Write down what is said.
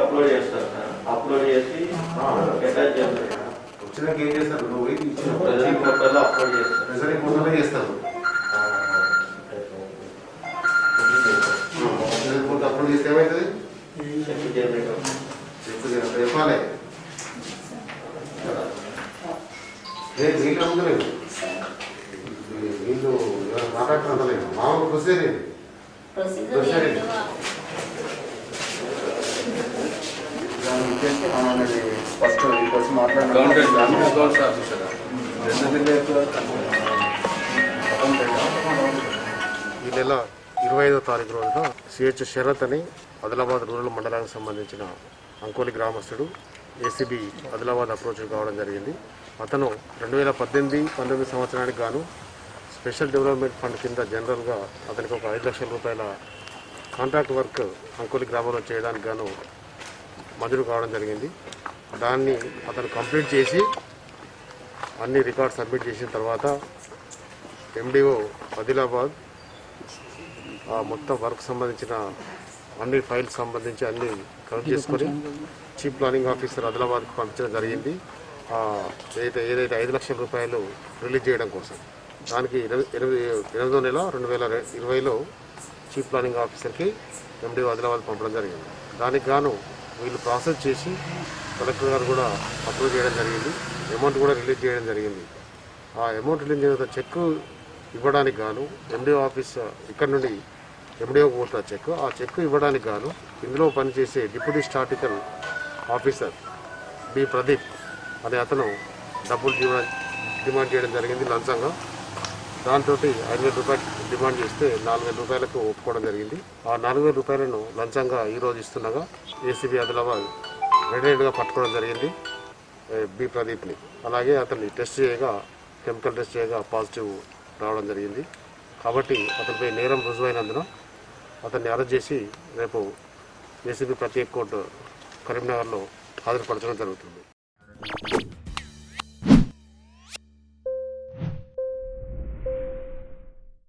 Upload చేస్తారు sir. Upload చేసి attach చేస్తారు. వచ్చినాక ఏం చేస్తారు? నువ్వు పోయి ఇచ్చిన ప్రెజెంట్ మొత్తంలో అప్లోడ్ చేస్తారు. ఫోటోలో చేస్తారు. ఫోటో అప్లోడ్ చేస్తే ఏమవుతుంది? చెప్పాలి. నేను వీళ్ళు అమ్ముతలేదు వీళ్ళు ఎవరు మాట్లాడుతున్నారు మామూలు ప్రొసీజర్ ఏంటి? ప్రొసీజర్ సరే. ఏంటో? ఫస్ట్ వచ్చి అకౌంటెంట్ అకౌంట్స్ ఆఫీసర్ ఈ నెల ఇరవై ఐదో తారీఖు రోజున సిహెచ్ శరత్ అని ఆదిలాబాద్ రూరల్ మండలానికి సంబంధించిన అంకోలి గ్రామస్తుడు ఏసీబీ ఆదిలాబాద్ అప్రోచ్ కావడం జరిగింది. అతను రెండు వేల పద్దెనిమిది పంతొమ్మిది సంవత్సరానికి గాను స్పెషల్ డెవలప్మెంట్ ఫండ్ కింద జనరల్గా అతనికి ఒక ఐదు లక్షల రూపాయల కాంట్రాక్ట్ వర్క్ అంకోలి గ్రామంలో చేయడానికి గాను మంజూరు కావడం జరిగింది. దాన్ని అతను కంప్లీట్ చేసి అన్ని రికార్డ్ సబ్మిట్ చేసిన తర్వాత ఎండిఓ ఆదిలాబాద్ ఆ మొత్తం వర్క్ సంబంధించిన అన్ని ఫైల్స్ సంబంధించి అన్ని కలెక్ట్ చేసుకొని చీఫ్ ప్లానింగ్ ఆఫీసర్ ఆదిలాబాద్కి పంపించడం జరిగింది. ఏదైతే ఏదైతే ఐదు లక్షల రూపాయలు రిలీజ్ చేయడం కోసం. దానికి ఇరవై ఎనిమిది నెల రెండు వేల ఇరవైలో చీఫ్ ప్లానింగ్ ఆఫీసర్కి ఎండి ఆదిలాబాద్ పంపడం జరిగింది. దానికి గాను వీళ్ళు ప్రాసెస్ చేసి కలెక్టర్ గారు కూడా అప్రూవ్ చేయడం జరిగింది. అమౌంట్ కూడా రిలీజ్ చేయడం జరిగింది. ఆ అమౌంట్ రిలీజ్ చేసిన చెక్ ఇవ్వడానికి గాను ఎండిఓ ఆఫీస్ ఇక్కడ నుండి ఎండిఓకి పోతున్న చెక్. ఆ చెక్ ఇవ్వడానికి గాను ఇందులో పనిచేసే deputy statistical officer B Pradeep అనే అతను డబ్బులు డిమాండ్ చేయడం జరిగింది లంచంగా. దాంతో ఐదు వేల రూపాయలు డిమాండ్ చేస్తే నాలుగు వేల రూపాయలకు ఒప్పుకోవడం జరిగింది. ఆ నాలుగు వేల రూపాయలను లంచంగా ఈరోజు ఇస్తుండగా ఏసీబీ ఆదిలాబాద్ రెడీగా పట్టుకోవడం జరిగింది బి ప్రదీప్ని. అలాగే అతన్ని టెస్ట్ చేయగా కెమికల్ టెస్ట్ చేయగా పాజిటివ్ రావడం జరిగింది. కాబట్టి అతనిపై నేరం రుజువైనందున అతన్ని అరెస్ట్ చేసి రేపు ఏసీబీ ప్రత్యేక కోర్టు కరీంనగర్లో హాజరుపరచడం జరుగుతుంది.